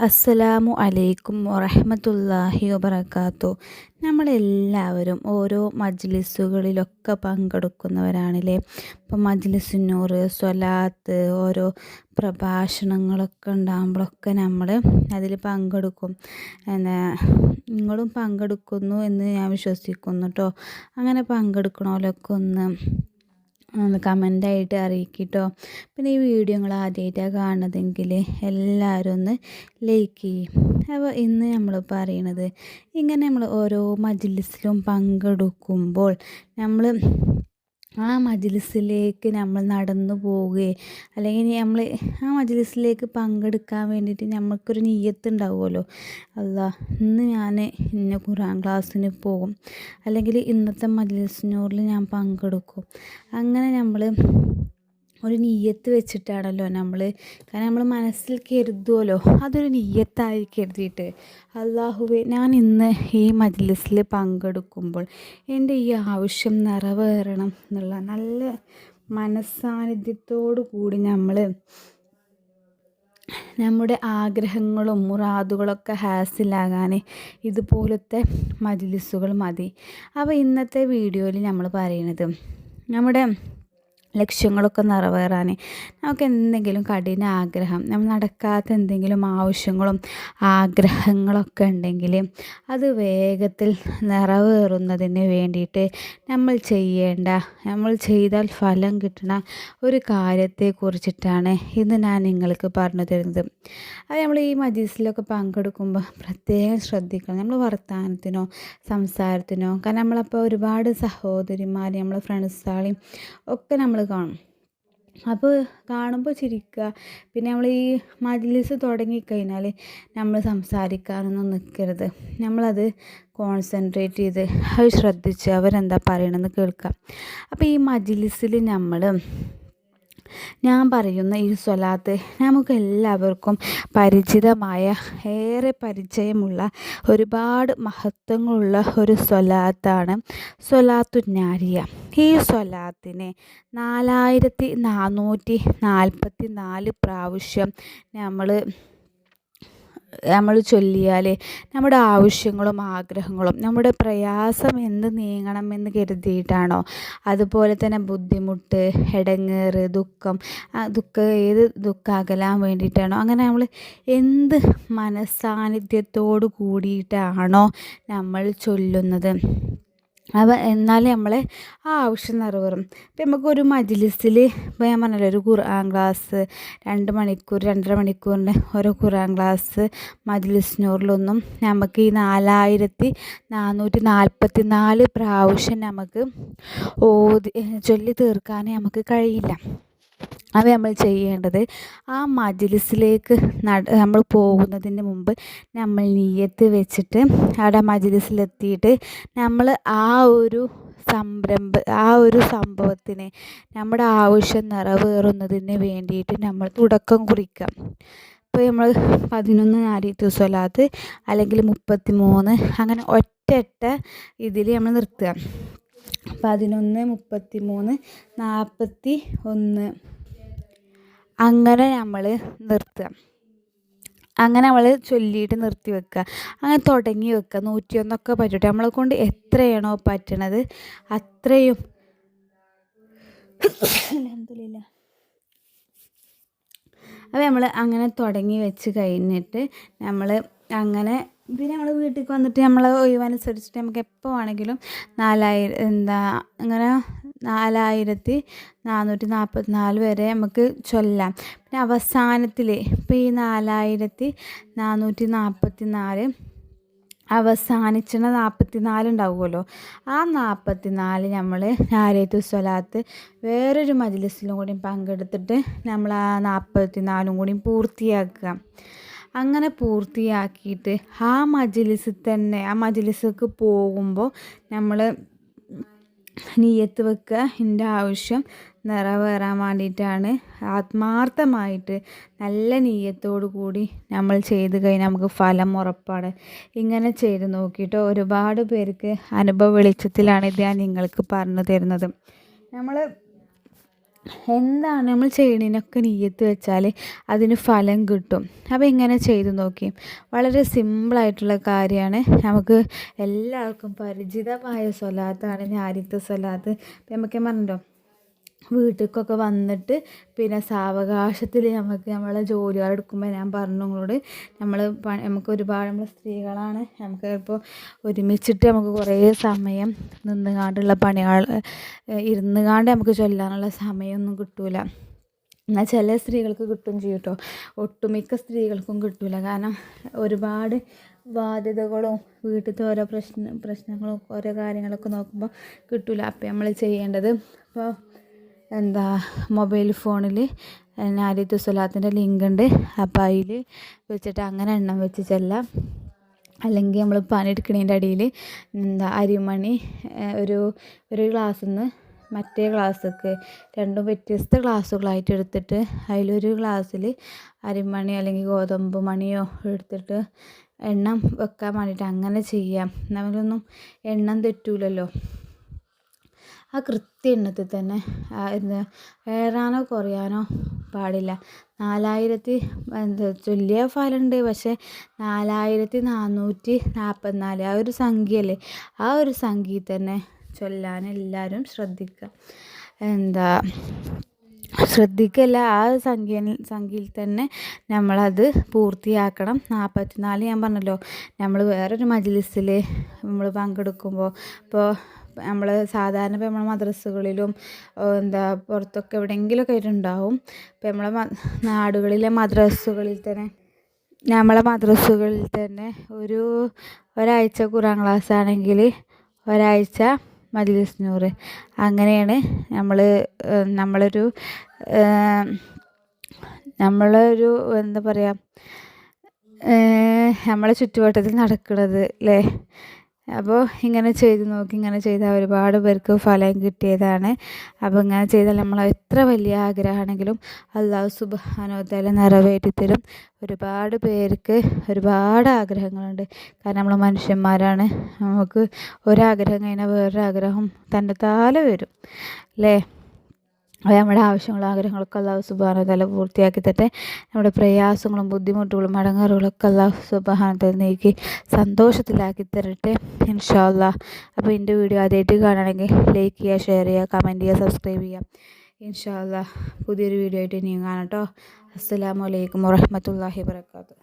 അസ്സലാമു അലൈക്കും വറഹമത്തല്ലാഹി വബർക്കാത്തു നമ്മളെല്ലാവരും ഓരോ മജ്ലിസുകളിലൊക്കെ പങ്കെടുക്കുന്നവരാണല്ലേ? ഇപ്പം മജ്ലിസുന്നൂറ് സ്വലാത്ത് ഓരോ പ്രഭാഷണങ്ങളൊക്കെ ഉണ്ടാകുമ്പോഴൊക്കെ നമ്മൾ അതിൽ പങ്കെടുക്കും. എന്താ നിങ്ങളും പങ്കെടുക്കുന്നു എന്ന് ഞാൻ വിശ്വസിക്കുന്നു കേട്ടോ അങ്ങനെ പങ്കെടുക്കണോലൊക്കെ ഒന്ന് ഒന്ന് കമന്റായിട്ട് അറിയിക്കട്ടോ. പിന്നെ ഈ വീഡിയോ നിങ്ങൾ ആദ്യമായിട്ടാണ് കാണുന്നതെങ്കിൽ എല്ലാവരും ഒന്ന് ലൈക്ക് ചെയ്യും. അപ്പോൾ ഇന്ന് നമ്മൾ പറയണത് ഇങ്ങനെ നമ്മൾ ഓരോ മജിലിസിലും പങ്കെടുക്കുമ്പോൾ നമ്മൾ ആ മജ്ലിസിലേക്ക് നമ്മൾ നടന്നു പോവുകയും. അല്ലെങ്കിൽ നമ്മൾ ആ മജ്ലിസിലേക്ക് പങ്കെടുക്കാൻ വേണ്ടിയിട്ട് നമുക്കൊരു നീയത്ത് ഉണ്ടാവുമല്ലോ അല്ലാ ഇന്ന് ഞാൻ ഇന്ന ഖുറാൻ ക്ലാസ്സിന് പോകും. അല്ലെങ്കിൽ ഇന്നത്തെ മജ്ലിസിനോറിൽ ഞാൻ പങ്കെടുക്കും. അങ്ങനെ നമ്മൾ ഒരു നീയത്ത് വെച്ചിട്ടാണല്ലോ നമ്മൾ കാരണം നമ്മൾ മനസ്സിൽ കരുതുമല്ലോ അതൊരു നീയത്തായി കരുതിയിട്ട്. അള്ളാഹുവെ ഞാൻ ഇന്ന് ഈ മജ്ലിസിൽ പങ്കെടുക്കുമ്പോൾ എന്റെ ഈ ആവശ്യം നിറവേറണം എന്നുള്ള നല്ല മനസ്സാന്നിധ്യത്തോടു കൂടി നമ്മൾ നമ്മുടെ ആഗ്രഹങ്ങളും മുറാദുകളൊക്കെ ഹാസിലാകാൻ ഇതുപോലത്തെ മജ്ലിസുകൾ മതി. അപ്പോൾ ഇന്നത്തെ വീഡിയോയിൽ നമ്മൾ പറയുന്നത് നമ്മുടെ ലക്ഷ്യങ്ങളൊക്കെ നിറവേറാൻ. നമുക്ക് എന്തെങ്കിലും കഠിന ആഗ്രഹം നമ്മൾ നടക്കാത്ത എന്തെങ്കിലും ആവശ്യങ്ങളും ആഗ്രഹങ്ങളൊക്കെ ഉണ്ടെങ്കിൽ അത് വേഗത്തിൽ നിറവേറുന്നതിന് വേണ്ടിയിട്ട് നമ്മൾ ചെയ്യേണ്ട നമ്മൾ ചെയ്താൽ ഫലം കിട്ടുന്ന ഒരു കാര്യത്തെക്കുറിച്ചിട്ടാണ് ഇന്ന് ഞാൻ നിങ്ങൾക്ക് പറഞ്ഞു തരുന്നത്. അത് നമ്മൾ ഈ മജീസിലൊക്കെ പങ്കെടുക്കുമ്പോൾ പ്രത്യേകം ശ്രദ്ധിക്കണം. നമ്മൾ വർത്തമാനത്തിനോ സംസാരത്തിനോ കാരണം നമ്മളപ്പോൾ ഒരുപാട് സഹോദരിമാർ നമ്മളെ ഫ്രണ്ട്സുകളെയും ഒക്കെ നമ്മൾ കാണും. അപ്പോൾ കാണുമ്പോൾ ചിരിക്കുക. പിന്നെ നമ്മൾ ഈ മജ്ലിസ് തുടങ്ങിക്കഴിഞ്ഞാൽ നമ്മൾ സംസാരിക്കാനൊന്നും നിൽക്കരുത് നമ്മളത് കോൺസെൻട്രേറ്റ് ചെയ്ത് അത് ശ്രദ്ധിച്ച് അവരെന്താ പറയണമെന്ന് കേൾക്കാം അപ്പോൾ ഈ മജ്ലിസിൽ നമ്മൾ ഞാൻ പറയുന്ന ഈ സ്വലാത്ത് നമുക്ക് എല്ലാവർക്കും പരിചിതമായ ഏറെ പരിചയമുള്ള ഒരുപാട് മഹത്വങ്ങളുള്ള ഒരു സ്വലാത്താണ് സ്വലാത്തു നാരിയ ഈ സ്വലാത്തിനെ നാലായിരത്തി നാനൂറ്റി നാൽപ്പത്തി നാല് പ്രാവശ്യം നമ്മൾ നമ്മൾ ചൊല്ലിയാൽ നമ്മുടെ ആവശ്യങ്ങളും ആഗ്രഹങ്ങളും നമ്മുടെ പ്രയാസം എന്ത് നീങ്ങണമെന്ന് കരുതിയിട്ടാണോ? അതുപോലെ തന്നെ ബുദ്ധിമുട്ട് ഇടങ്ങേറ് ദുഃഖം ദുഃഖം ഏത് ദുഃഖം അകലാൻ വേണ്ടിയിട്ടാണോ? അങ്ങനെ നമ്മൾ എന്ത് മനസ്സാന്നിധ്യത്തോടു കൂടിയിട്ടാണോ നമ്മൾ ചൊല്ലുന്നത്? അവ എന്നാലേ നമ്മളെ ആ ആവശ്യം നിറവേറും. ഇപ്പം നമുക്കൊരു മജ്ലിസിൽ ഇപ്പോൾ ഞാൻ പറഞ്ഞല്ലോ ഒരു ഖുർആൻ ക്ലാസ് രണ്ട് മണിക്കൂർ രണ്ടര മണിക്കൂറിന്റെ ഓരോ ഖുർആൻ ക്ലാസ് മജ്ലിസിനൂറിലൊന്നും നമുക്ക് ഈ നാലായിരത്തി നാനൂറ്റി നാൽപ്പത്തി നാല് പ്രാവശ്യം നമുക്ക് ഓതി ചൊല്ലി തീർക്കാനേ നമുക്ക് കഴിയില്ല. അത് നമ്മൾ ചെയ്യേണ്ടത്. ആ മജ്ലിസിലേക്ക് നട നമ്മൾ പോകുന്നതിന് മുമ്പ് നമ്മൾ നീയത്ത് വെച്ചിട്ട് അവിടെ മജ്ലിസിലെത്തിയിട്ട് നമ്മൾ ആ ഒരു സംരംഭ ആ ഒരു സംഭവത്തിന് നമ്മുടെ ആവശ്യം നിറവേറുന്നതിന് വേണ്ടിയിട്ട് നമ്മൾ തുടക്കം കുറിക്കാം. ഇപ്പോൾ നമ്മൾ പതിനൊന്ന് നാരിയത്ത് സ്വലാത്ത് അല്ലെങ്കിൽ മുപ്പത്തി മൂന്ന് അങ്ങനെ ഒറ്റ ഇതിൽ നമ്മൾ നിർത്തുക. പതിനൊന്ന് മുപ്പത്തി മൂന്ന് നാൽപ്പത്തി ഒന്ന് അങ്ങനെ നമ്മൾ നിർത്തുക. അങ്ങനെ നമ്മൾ ചൊല്ലിയിട്ട് നിർത്തി വെക്കുക. അങ്ങനെ തുടങ്ങി വെക്കുക. നൂറ്റിയൊന്നൊക്കെ പറ്റട്ടെ. നമ്മളെ കൊണ്ട് എത്രയാണോ പറ്റണത് അത്രയും അലഹമില്ല അപ്പോൾ നമ്മൾ അങ്ങനെ തുടങ്ങി വെച്ച് കഴിഞ്ഞിട്ട് നമ്മൾ അങ്ങനെ പിന്നെ നമ്മൾ വീട്ടിൽ വന്നിട്ട് നമ്മൾ ഒഴിവനുസരിച്ചിട്ട് നമുക്ക് എപ്പോൾ വേണമെങ്കിലും നാലായിരം എന്താ അങ്ങനെ നാലായിരത്തി നാനൂറ്റി നാൽപ്പത്തി നാല് വരെ നമുക്ക് ചൊല്ലാം. പിന്നെ അവസാനത്തിൽ ഇപ്പോൾ ഈ നാലായിരത്തി നാനൂറ്റി നാൽപ്പത്തി നാല് അവസാനിച്ചിട്ട് നാൽപ്പത്തി നാല് ഉണ്ടാവുമല്ലോ. ആ നാൽപ്പത്തി നാല് നമ്മൾ ഞായറേത്തു സ്വലാത്ത് വേറൊരു മജ്ലിസിലും കൂടി പങ്കെടുത്തിട്ട് നമ്മൾ ആ നാൽപ്പത്തി നാലും കൂടി പൂർത്തിയാക്കുക. അങ്ങനെ പൂർത്തിയാക്കിയിട്ട് ആ മജ്ലിസിൽ തന്നെ ആ മജ്ലിസിലേക്ക് പോകുമ്പോൾ നമ്മൾ നീയത്ത് വെക്കുക. എന്റെ ആവശ്യം നിറവേറാൻ വേണ്ടിയിട്ടാണ്. ആത്മാർത്ഥമായിട്ട് നല്ല നീയത്തോടു കൂടി നമ്മൾ ചെയ്ത് കഴിഞ്ഞാൽ നമുക്ക് ഫലം ഉറപ്പാണ്. ഇങ്ങനെ ചെയ്ത് നോക്കിയിട്ട് ഒരുപാട് പേർക്ക് അനുഭവ വെളിച്ചത്തിലാണ് ഇത് ഞാൻ നിങ്ങൾക്ക് പറഞ്ഞു തരുന്നത്. നമ്മൾ എന്താണ് നമ്മൾ ചെയ്യണതിനൊക്കെ നീയത്ത് വെച്ചാൽ അതിന് ഫലം കിട്ടും. അപ്പോൾ ഇങ്ങനെ ചെയ്തു നോക്കി. വളരെ സിമ്പിളായിട്ടുള്ള കാര്യമാണ്. നമുക്ക് എല്ലാവർക്കും പരിചിതമായ സ്വലാത്താണ് ഞാരിത്ത സ്വലാത്ത് നമുക്ക് പറഞ്ഞല്ലോ വീട്ടിലേക്കൊക്കെ വന്നിട്ട് പിന്നെ സാവകാശത്തിൽ നമുക്ക് നമ്മളെ ജോലികൾ എടുക്കുമ്പോൾ ഞാൻ പറഞ്ഞു നിങ്ങളോട് നമ്മൾ നമുക്ക് ഒരുപാട് നമ്മൾ സ്ത്രീകളാണ്. നമുക്ക് ഇപ്പോൾ ഒരുമിച്ചിട്ട് നമുക്ക് കുറേ സമയം നിന്നുകാണ്ടുള്ള പണികൾ ഇരുന്നുകാണ്ട് നമുക്ക് ചൊല്ലാനുള്ള സമയമൊന്നും കിട്ടൂല. എന്നാൽ ചില സ്ത്രീകൾക്ക് കിട്ടും ചെയ്യും കേട്ടോ ഒട്ടുമിക്ക സ്ത്രീകൾക്കും കിട്ടൂല. കാരണം ഒരുപാട് ബാധ്യതകളും വീട്ടിലത്തെ ഓരോ പ്രശ്ന പ്രശ്നങ്ങളും ഓരോ കാര്യങ്ങളൊക്കെ നോക്കുമ്പോൾ കിട്ടില്ല അപ്പം നമ്മൾ ചെയ്യേണ്ടത് ഇപ്പോൾ എന്താ മൊബൈൽ ഫോണിൽ നാരിയത്ത് സ്വലാത്തിന്റെ ലിങ്ക് ഉണ്ട് അപ്പോൾ അതിൽ വെച്ചിട്ട് അങ്ങനെ എണ്ണം വെച്ച് ചെല്ലാം. അല്ലെങ്കിൽ നമ്മൾ പണിയെടുക്കണതിന്റെ അടിയിൽ എന്താ അരിമണി ഒരു ഒരു ഗ്ലാസ്സിൽ നിന്ന് മറ്റേ ഗ്ലാസ്സൊക്കെ രണ്ടും വ്യത്യസ്ത ഗ്ലാസ്സുകളായിട്ട് എടുത്തിട്ട് അതിലൊരു ഗ്ലാസ്സിൽ അരിമണി അല്ലെങ്കിൽ ഗോതമ്പ് മണിയോ എടുത്തിട്ട് എണ്ണം വെക്കാൻ വേണ്ടിയിട്ട് അങ്ങനെ ചെയ്യാം. നമ്മളൊന്നും എണ്ണം തെറ്റൂലല്ലോ. ആ കൃത്യ എണ്ണത്തിൽ തന്നെ എന്താ ഏറാനോ കുറയാനോ പാടില്ല. നാലായിരത്തി എന്താ തുല്യ ഫലമുണ്ട് പക്ഷേ നാലായിരത്തി നാനൂറ്റി നാൽപ്പത്തിനാല് ആ ഒരു സംഖ്യയല്ലേ? ആ ഒരു സംഖ്യയിൽ തന്നെ ചൊല്ലാൻ എല്ലാവരും ശ്രദ്ധിക്കുക. എന്താ ശ്രദ്ധിക്കല്ല ആ സംഖ്യ സംഖ്യയിൽ തന്നെ നമ്മളത് പൂർത്തിയാക്കണം. നാൽപ്പത്തിനാല് ഞാൻ പറഞ്ഞല്ലോ നമ്മൾ വേറൊരു മജ്ലിസിൽ നമ്മൾ പങ്കെടുക്കുമ്പോൾ ഇപ്പോൾ നമ്മൾ സാധാരണ ഇപ്പോൾ നമ്മളെ മദ്രസകളിലും എന്താ പുറത്തൊക്കെ എവിടെയെങ്കിലുമൊക്കെ ആയിട്ടുണ്ടാവും. ഇപ്പോൾ നമ്മളെ നാടുകളിലെ മദ്രസകളിൽ തന്നെ നമ്മളെ മദ്രസകളിൽ തന്നെ ഒരു ഒരാഴ്ച ഖുറാൻ ക്ലാസ് ആണെങ്കിൽ ഒരാഴ്ച മജ്ലിസ് നൂറ്. അങ്ങനെയാണ് നമ്മൾ നമ്മളൊരു നമ്മളൊരു എന്താ പറയുക നമ്മളെ ചുറ്റുവട്ടത്തിൽ നടക്കുന്നത് അല്ലേ അപ്പോൾ ഇങ്ങനെ ചെയ്ത് നോക്കി ഇങ്ങനെ ചെയ്താൽ ഒരുപാട് പേർക്ക് ഫലം കിട്ടിയതാണ്. അപ്പോൾ ഇങ്ങനെ ചെയ്താൽ നമ്മൾ എത്ര വലിയ ആഗ്രഹമാണെങ്കിലും അള്ളാഹു സുബാനോത്തല നിറവേറ്റി തരും. ഒരുപാട് പേർക്ക് ഒരുപാട് ആഗ്രഹങ്ങളുണ്ട്. കാരണം നമ്മൾ മനുഷ്യന്മാരാണ്. നമുക്ക് ഒരാഗ്രഹം കഴിഞ്ഞാൽ വേറൊരാഗ്രഹം തന്റെ താല വരും. അല്ലേ? അത് നമ്മുടെ ആവശ്യങ്ങളും ആഗ്രഹങ്ങളൊക്കെ അള്ളാഹു സുബാന തല പൂർത്തിയാക്കി തട്ടെ നമ്മുടെ പ്രയാസങ്ങളും ബുദ്ധിമുട്ടുകളും അടങ്ങാറുകളൊക്കെ അള്ളാഹു സുബാന നീക്കി സന്തോഷത്തിലാക്കി തരട്ടെ ഇൻഷാ അള്ളാഹ് അപ്പോൾ എന്റെ വീഡിയോ ആദ്യമായിട്ട് കാണണമെങ്കിൽ ലൈക്ക് ചെയ്യുക ഷെയർ ചെയ്യുക കമന്റ് ചെയ്യുക സബ്സ്ക്രൈബ് ചെയ്യുക. ഇൻഷാ അള്ളാഹ് പുതിയൊരു വീഡിയോ ആയിട്ട് ഇനിയും കാണാം കേട്ടോ അസ്സാം വലൈക്കും വാഹമത്തല്ലാഹി വാത്തു